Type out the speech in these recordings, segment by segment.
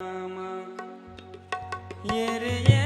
Yeah, yeah.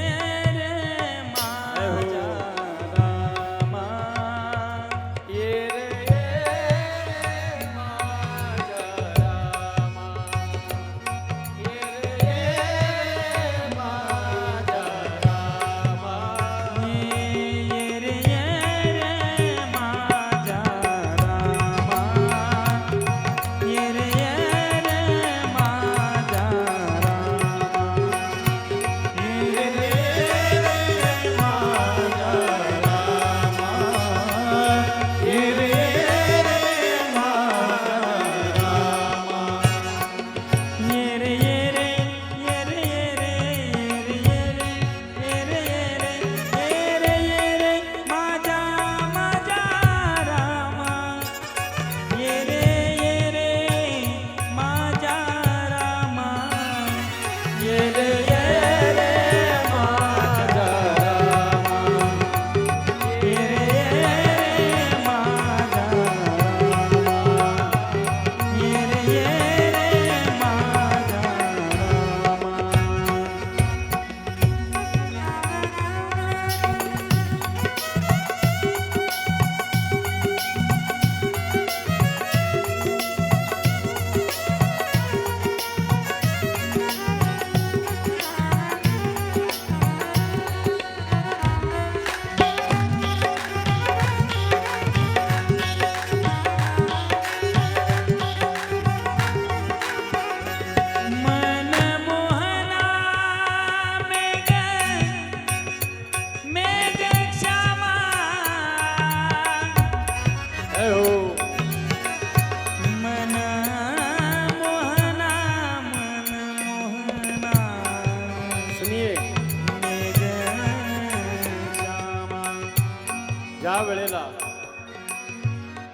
वेळेला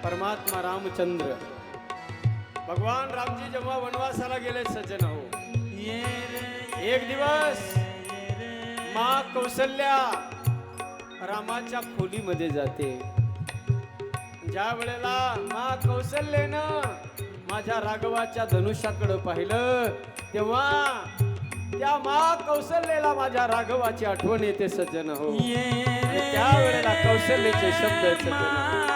परमात्मा रामचंद्र. भगवान रामजी जेव्हा वनवासाला गेले सज्जन हो एक दिवस मा कौशल्या रामाच्या खोलीमध्ये जाते. ज्या वेळेला मा कौशल्येनं माझ्या राघवाच्या धनुष्याकडं पाहिलं तेव्हा त्या मा कौशल्यला माझ्या राघवाची आठवण येते सज्जन हो. त्यावेळेला कौशल्याचे शब्द सज्जन हो.